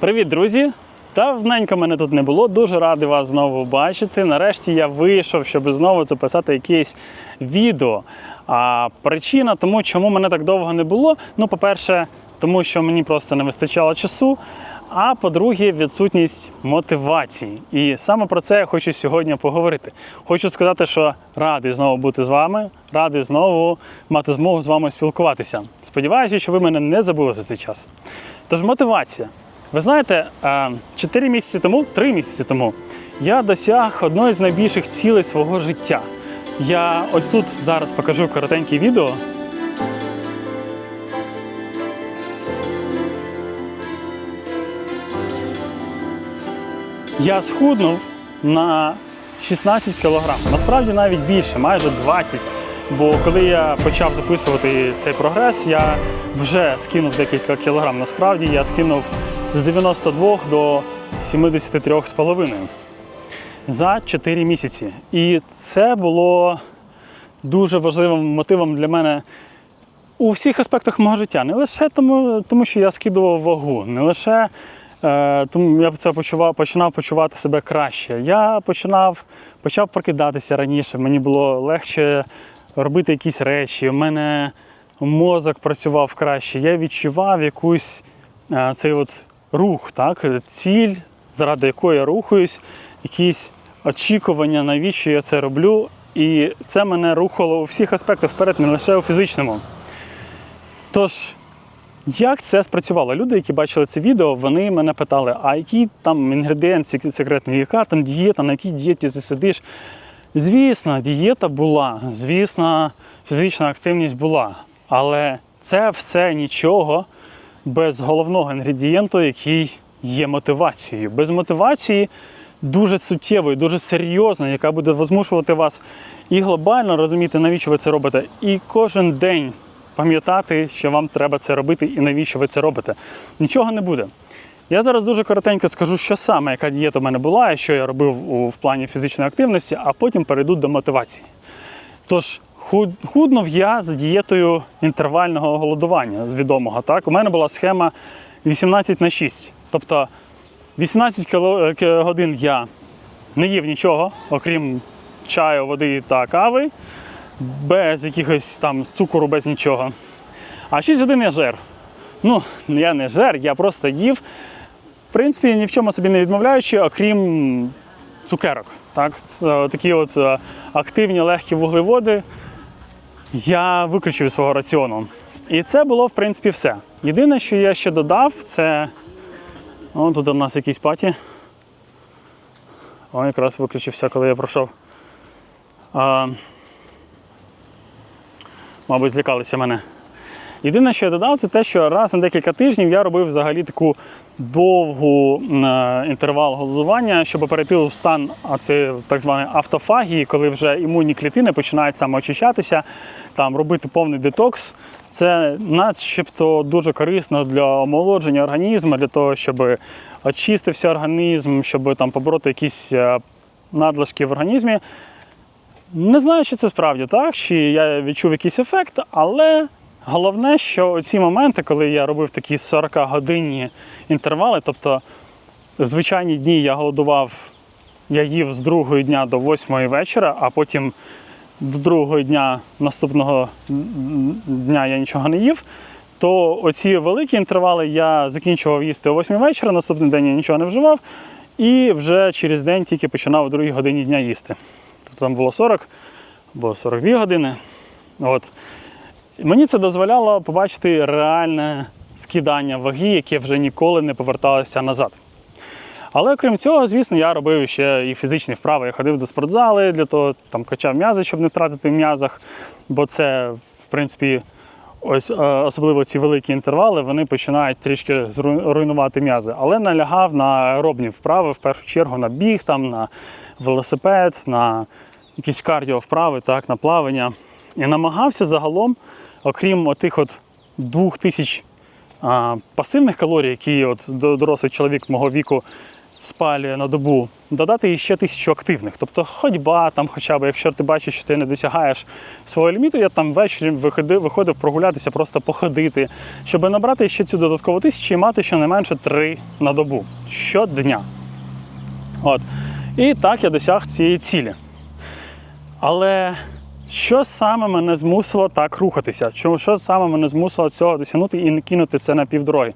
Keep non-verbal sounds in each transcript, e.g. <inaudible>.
Привіт, друзі! Давненько мене тут не було. Дуже радий вас знову бачити. Нарешті я вийшов, щоб знову записати якесь відео. А причина тому, чому мене так довго не було. Ну, по-перше, тому що мені просто не вистачало часу. А по-друге, відсутність мотивації. І саме про це я хочу сьогодні поговорити. Хочу сказати, що радий знову бути з вами, радий знову мати змогу з вами спілкуватися. Сподіваюся, що ви мене не забули за цей час. Тож мотивація. Ви знаєте, 4 місяці тому, 3 місяці тому, я досяг одної з найбільших цілей свого життя. Я ось тут зараз покажу коротеньке відео. Я схуднув на 16 кілограм. Насправді навіть більше, майже 20. Бо коли я почав записувати цей прогрес, я вже скинув декілька кілограм. Насправді я скинув з 92 до 73,5 за 4 місяці. І це було дуже важливим мотивом для мене у всіх аспектах мого життя. Не лише тому, тому що я скидував вагу, не лише е, тому я це почував, починав почувати себе краще. Я починав, почав прокидатися раніше, мені було легше робити якісь речі. У мене мозок працював краще. Я відчував якусь е, цей от рух, так? ціль, заради якої я рухаюсь, якісь очікування, навіщо я це роблю. І це мене рухало у всіх аспектах вперед, не лише у фізичному. Тож, як це спрацювало? Люди, які бачили це відео, вони мене питали, а який там інгредієнт сек- секретний, яка там дієта, на якій дієті ти сидиш? Звісно, дієта була, звісно, фізична активність була. Але це все нічого без головного інгредієнту, який є мотивацією. Без мотивації дуже суттєвою, дуже серйозною, яка буде змушувати вас і глобально розуміти, навіщо ви це робите, і кожен день пам'ятати, що вам треба це робити і навіщо ви це робите. Нічого не буде. Я зараз дуже коротенько скажу, що саме, яка дієта в мене була, і що я робив у, в плані фізичної активності, а потім перейду до мотивації. Тож, худнув я з дієтою інтервального голодування з відомого. Так? У мене була схема 18 на 6. Тобто 18 кіло- е, годин я не їв нічого, окрім чаю, води та кави, без якихось там цукору, без нічого. А 6 годин я жер. Ну, я не жер, я просто їв. В принципі, ні в чому собі не відмовляючи, окрім цукерок. Так? Такі от е, активні легкі вуглеводи я виключив свого раціону. І це було, в принципі, все. Єдине, що я ще додав, це. О, тут у нас якісь паті. О, якраз виключився, коли я пройшов. А, мабуть, злякалися мене. Єдине, що я додав, це те, що раз на декілька тижнів я робив взагалі таку довгу е, інтервал голодування, щоб перейти в стан це так званої автофагії, коли вже імунні клітини починають самоочищатися, там робити повний детокс. Це начебто дуже корисно для омолодження організму, для того, щоб очистився організм, щоб там побороти якісь е, надлишки в організмі. Не знаю, чи це справді так, чи я відчув якийсь ефект, але головне, що ці моменти, коли я робив такі 40-годинні інтервали, тобто звичайні дні я голодував, я їв з другої дня до восьмої вечора, а потім до другого дня наступного дня я нічого не їв. То оці великі інтервали я закінчував їсти о 8 вечора, наступний день я нічого не вживав, і вже через день тільки починав о 2 годині дня їсти. Тобто там було 40 або 42 години. От. Мені це дозволяло побачити реальне скидання ваги, яке вже ніколи не поверталося назад. Але окрім цього, звісно, я робив ще і фізичні вправи. Я ходив до спортзали для того, там качав м'язи, щоб не втратити в м'язах. Бо це, в принципі, ось е, особливо ці великі інтервали, вони починають трішки зру- руйнувати м'язи. Але налягав на аеробні вправи, в першу чергу на біг, там, на велосипед, на якісь кардіо вправи, так, на плавання. І намагався загалом, окрім отих от двох тисяч а, пасивних калорій, які от дорослий чоловік мого віку спалює на добу, додати ще тисячу активних. Тобто ходьба, там, хоча б, якщо ти бачиш, що ти не досягаєш свого ліміту, я там ввечері виходив, виходив прогулятися, просто походити, щоб набрати ще цю додаткову тисячу і мати щонайменше три на добу щодня. От. І так я досяг цієї цілі. Але що саме мене змусило так рухатися? Чому що саме мене змусило цього досягнути і не кинути це на півдороги?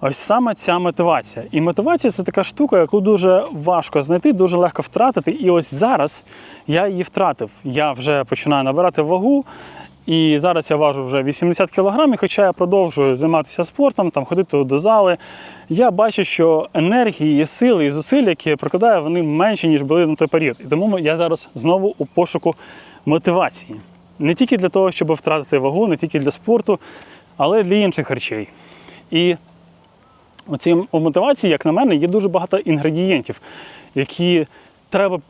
Ось саме ця мотивація. І мотивація це така штука, яку дуже важко знайти, дуже легко втратити. І ось зараз я її втратив. Я вже починаю набирати вагу. І зараз я важу вже 80 кг, і хоча я продовжую займатися спортом, там ходити до зали, я бачу, що енергії, сили і зусиль, які я прикладаю, вони менші, ніж були на той період. І тому я зараз знову у пошуку мотивації. Не тільки для того, щоб втратити вагу, не тільки для спорту, але й для інших речей. І у цій мотивації, як на мене, є дуже багато інгредієнтів, які треба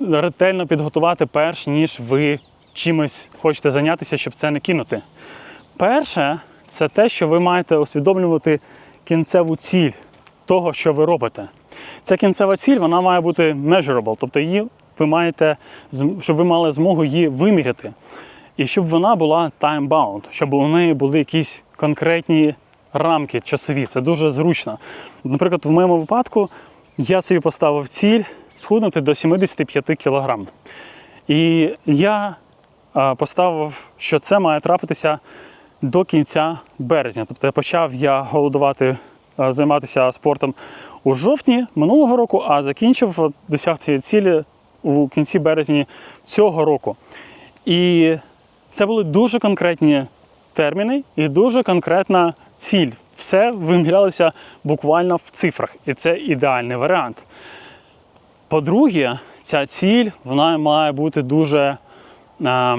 ретельно підготувати, перш ніж ви чимось хочете зайнятися, щоб це не кинути. Перше, це те, що ви маєте усвідомлювати кінцеву ціль того, що ви робите. Ця кінцева ціль вона має бути measurable, тобто її ви маєте, щоб ви мали змогу її виміряти. І щоб вона була time-bound, щоб у неї були якісь конкретні рамки часові. Це дуже зручно. Наприклад, в моєму випадку я собі поставив ціль схуднути до 75 кг. І я поставив, що це має трапитися до кінця березня. Тобто я почав я голодувати, займатися спортом у жовтні минулого року, а закінчив от, досяг цієї цілі у кінці березня цього року. І це були дуже конкретні терміни і дуже конкретна ціль. Все вимірялося буквально в цифрах, і це ідеальний варіант. По-друге, ця ціль вона має бути дуже, е,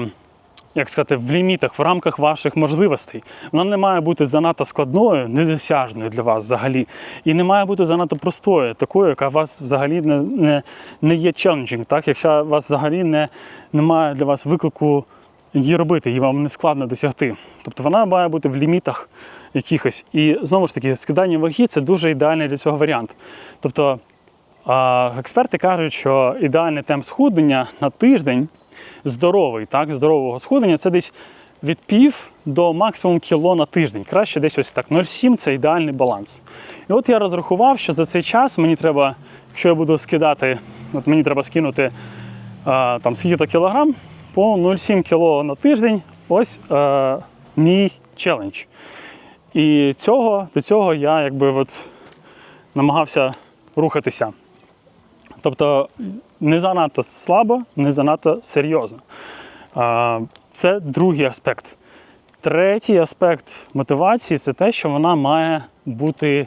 як сказати, в лімітах, в рамках ваших можливостей. Вона не має бути занадто складною, недосяжною для вас взагалі. І не має бути занадто простою, такою, яка вас взагалі не, не, не є challenging, так? якщо вас взагалі не, немає для вас виклику її робити, її вам не складно досягти. Тобто вона має бути в лімітах якихось. І знову ж таки, скидання ваги це дуже ідеальний для цього варіант. Тобто експерти кажуть, що ідеальний темп схуднення на тиждень здоровий, так, здорового схуднення це десь від пів до максимум кіло на тиждень. Краще десь ось так. 0,7 це ідеальний баланс. І от я розрахував, що за цей час мені треба, якщо я буду скидати, от мені треба скинути а, там скільки-то кілограм по 0,7 кіло на тиждень. Ось а, мій челендж. І цього, до цього я якби от намагався рухатися. Тобто не занадто слабо, не занадто серйозно. Це другий аспект. Третій аспект мотивації це те, що вона має бути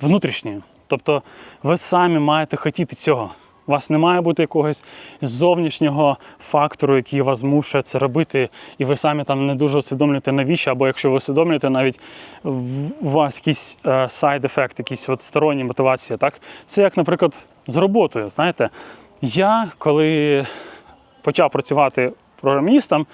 внутрішньою. Тобто ви самі маєте хотіти цього. У вас не має бути якогось зовнішнього фактору, який вас змушує це робити, і ви самі там не дуже усвідомлюєте навіщо, або якщо ви усвідомлюєте, навіть у вас якийсь сайд-ефект, якісь от сторонні мотивації. Так? Це як, наприклад, з роботою. Знаєте, я коли почав працювати програмістом,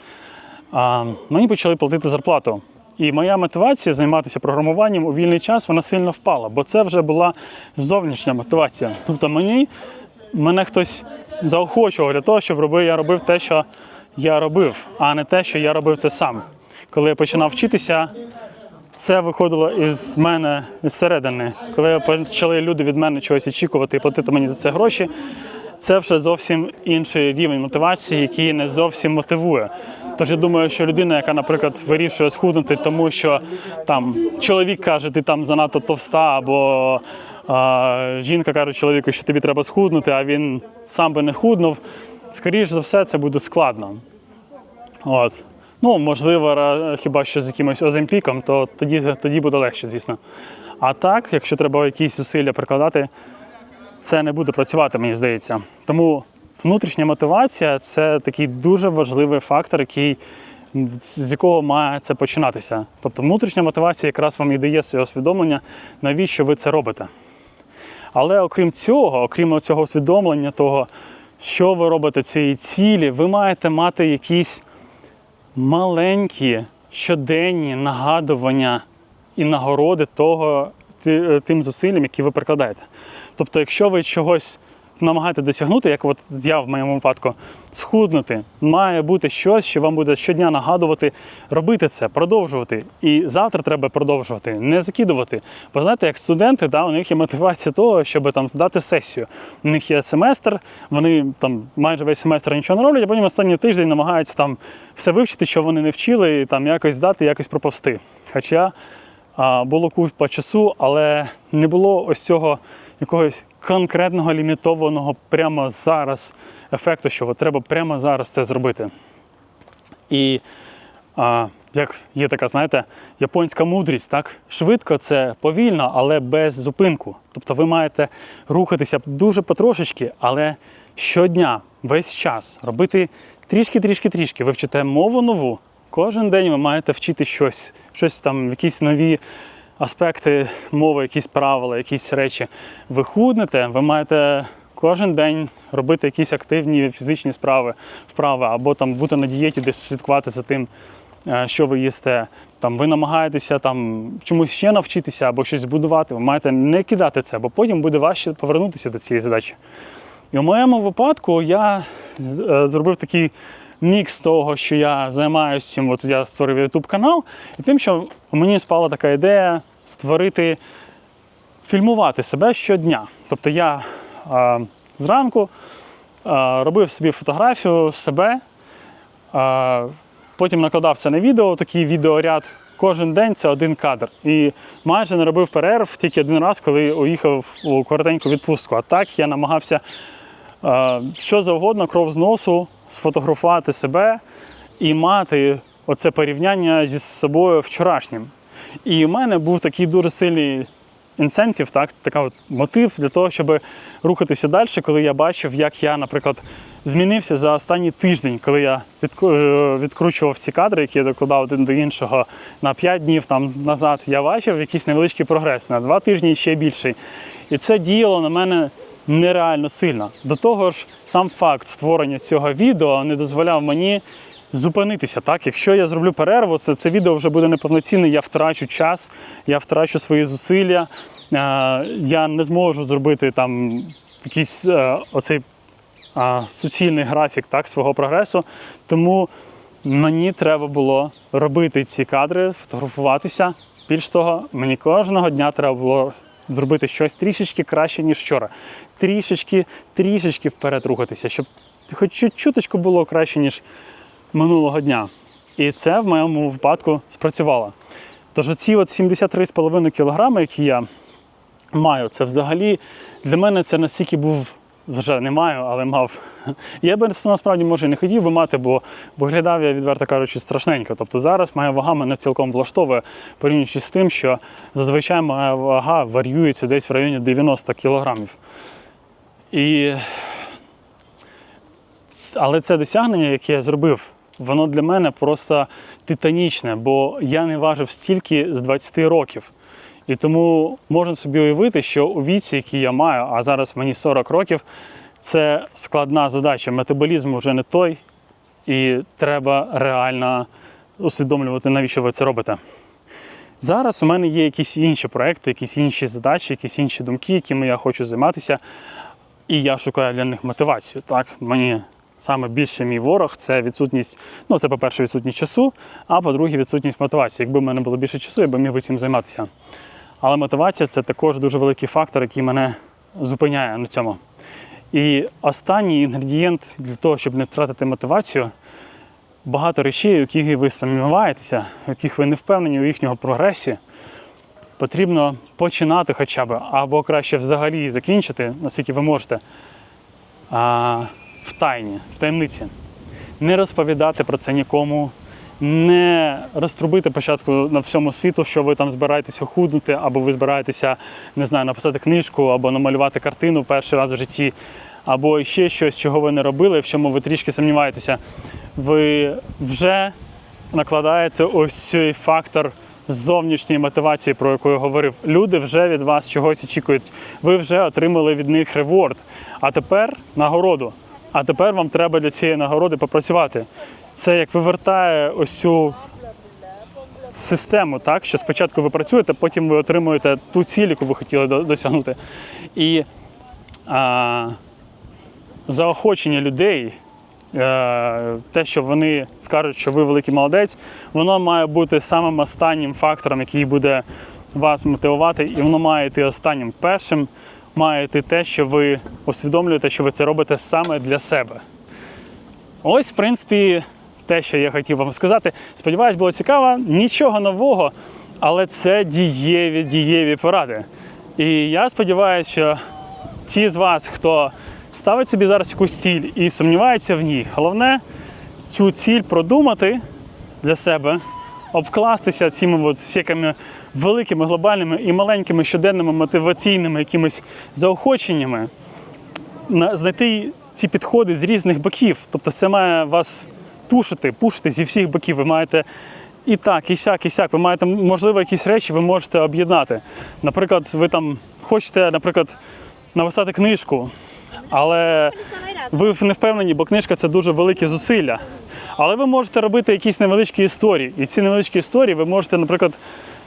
мені почали платити зарплату. І моя мотивація займатися програмуванням у вільний час вона сильно впала, бо це вже була зовнішня мотивація. Тобто мені, мене хтось заохочував для того, щоб я робив те, що я робив, а не те, що я робив це сам. Коли я починав вчитися, це виходило із мене зсередини. Коли почали люди від мене чогось очікувати і платити мені за це гроші, це вже зовсім інший рівень мотивації, який не зовсім мотивує. Тож я думаю, що людина, яка, наприклад, вирішує схуднути, тому що там чоловік каже, ти там занадто товста, або а, жінка каже чоловіку, що тобі треба схуднути, а він сам би не худнув. Скоріше за все, це буде складно. От. Ну, можливо, хіба що з якимось оземпіком, то тоді, тоді буде легше, звісно. А так, якщо треба якісь зусилля прикладати, це не буде працювати, мені здається. Тому внутрішня мотивація це такий дуже важливий фактор, який, з якого має це починатися. Тобто внутрішня мотивація якраз вам і дає це усвідомлення, навіщо ви це робите. Але окрім цього, окрім цього усвідомлення того, що ви робите цієї цілі, ви маєте мати якісь маленькі щоденні нагадування і нагороди того, е, тим зусиллям, які ви прикладаєте. Тобто, якщо ви чогось намагаєте досягнути, як от я в моєму випадку, схуднути, має бути щось, що вам буде щодня нагадувати робити це, продовжувати. І завтра треба продовжувати, не закидувати. Бо знаєте, як студенти, да, у них є мотивація того, щоб там здати сесію. У них є семестр, вони там майже весь семестр нічого не роблять, а потім останній тиждень намагаються там все вивчити, що вони не вчили, і там якось здати, якось проповсти. Хоча а, було купа часу, але не було ось цього якогось конкретного лімітованого прямо зараз ефекту, що треба прямо зараз це зробити. І а, як є така, знаєте, японська мудрість, так? Швидко це повільно, але без зупинку. Тобто ви маєте рухатися дуже потрошечки, але щодня, весь час робити трішки-трішки-трішки. Ви вчите мову нову. Кожен день ви маєте вчити щось, щось там, якісь нові аспекти мови, якісь правила, якісь речі. Ви худнете, ви маєте кожен день робити якісь активні фізичні справи, вправи, або там бути на дієті, десь слідкувати за тим, е, що ви їсте. Там ви намагаєтеся там чомусь ще навчитися або щось збудувати. Ви маєте не кидати це, бо потім буде важче повернутися до цієї задачі. І в моєму випадку я е, зробив такий мікс того, що я займаюся цим. От я створив YouTube канал, і тим, що мені спала така ідея створити, фільмувати себе щодня. Тобто я е, зранку е, робив собі фотографію себе, е, потім накладав це на відео, такий відеоряд. Кожен день це один кадр. І майже не робив перерв тільки один раз, коли уїхав у коротеньку відпустку. А так я намагався е, що завгодно, кров з носу, сфотографувати себе і мати оце порівняння зі собою вчорашнім. І в мене був такий дуже сильний інцентив, так, така от мотив для того, щоб рухатися далі, коли я бачив, як я, наприклад, змінився за останній тиждень, коли я е, відкручував ці кадри, які я докладав один до іншого на 5 днів там назад, я бачив якийсь невеличкий прогрес на 2 тижні ще більший. І це діяло на мене нереально сильно. До того ж, сам факт створення цього відео не дозволяв мені зупинитися. Так, якщо я зроблю перерву, це, це відео вже буде неповноцінне, я втрачу час, я втрачу свої зусилля, е, я не зможу зробити там якийсь е, оцей суцільний графік так, свого прогресу. Тому мені треба було робити ці кадри, фотографуватися. Більш того, мені кожного дня треба було зробити щось трішечки краще, ніж вчора. Трішечки, трішечки вперед рухатися, щоб хоч чуточку було краще, ніж минулого дня. І це в моєму випадку спрацювало. Тож оці от 73,5 кг, які я маю, це взагалі для мене це настільки був. Вже не маю, але мав. <laughs> Я би насправді може і не хотів би мати, бо виглядав я, відверто кажучи, страшненько. Тобто зараз моя вага мене цілком влаштовує, порівнюючи з тим, що зазвичай моя вага варіюється десь в районі 90 кілограмів. І... Але це досягнення, яке я зробив, воно для мене просто титанічне, бо я не важив стільки з 20 років. І тому можна собі уявити, що у віці, який я маю, а зараз мені 40 років, це складна задача. Метаболізм вже не той, і треба реально усвідомлювати, навіщо ви це робите. Зараз у мене є якісь інші проекти, якісь інші задачі, якісь інші думки, якими я хочу займатися, і я шукаю для них мотивацію. Так, мені саме більше мій ворог це відсутність. Ну, це, по-перше, відсутність часу, а по-друге, відсутність мотивації. Якби в мене було більше часу, я б міг би цим займатися. Але мотивація це також дуже великий фактор, який мене зупиняє на цьому. І останній інгредієнт для того, щоб не втратити мотивацію, багато речей, у яких ви сумніваєтеся, у яких ви не впевнені у їхньому прогресі, потрібно починати хоча б, або краще взагалі закінчити, наскільки ви можете, в тайні, в таємниці. Не розповідати про це нікому, не розтрубити початку на всьому світу, що ви там збираєтеся худнути, або ви збираєтеся, не знаю, написати книжку, або намалювати картину перший раз в житті, або ще щось, чого ви не робили, в чому ви трішки сумніваєтеся. Ви вже накладаєте ось цей фактор зовнішньої мотивації, про яку я говорив. Люди вже від вас чогось очікують. Ви вже отримали від них реворд. А тепер нагороду. А тепер вам треба для цієї нагороди попрацювати. Це як вивертає ось цю систему, так що спочатку ви працюєте, потім ви отримуєте ту ціль, яку ви хотіли досягнути. І а, заохочення людей, е, те, що вони скажуть, що ви великий молодець, воно має бути самим останнім фактором, який буде вас мотивувати, і воно має йти останнім. Першим має те, що ви усвідомлюєте, що ви це робите саме для себе. Ось, в принципі, те, що я хотів вам сказати. Сподіваюсь, було цікаво. Нічого нового, але це дієві, дієві поради. І я сподіваюся, що ті з вас, хто ставить собі зараз якусь ціль і сумнівається в ній, головне цю ціль продумати для себе, обкластися цими от всякими великими глобальними і маленькими щоденними мотиваційними якимись заохоченнями, знайти ці підходи з різних боків. Тобто це має вас пушити, пушити зі всіх боків. Ви маєте і так, і сяк, і сяк. Ви маєте, можливо, якісь речі ви можете об'єднати. Наприклад, ви там хочете, наприклад, написати книжку, але ви не впевнені, бо книжка це дуже великі зусилля. Але ви можете робити якісь невеличкі історії. І ці невеличкі історії ви можете, наприклад,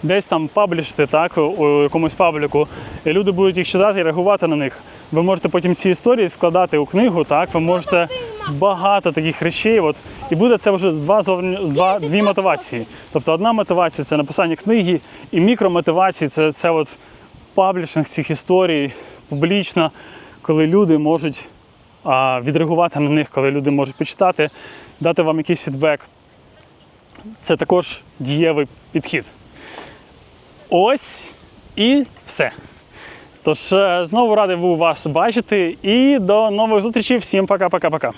десь там паблішити так, у- якомусь пабліку, і люди будуть їх читати і реагувати на них. Ви можете потім ці історії складати у книгу, так, ви можете багато таких речей. От, і буде це вже два, зовні- два, дві мотивації. Тобто одна мотивація це написання книги, і мікромотивації це, це от паблішинг цих історій публічно, коли люди можуть а, відреагувати на них, коли люди можуть почитати, дати вам якийсь фідбек. Це також дієвий підхід. Ось і все. Тож е, знову радий був вас бачити і до нових зустрічей. Всім пока-пока-пока.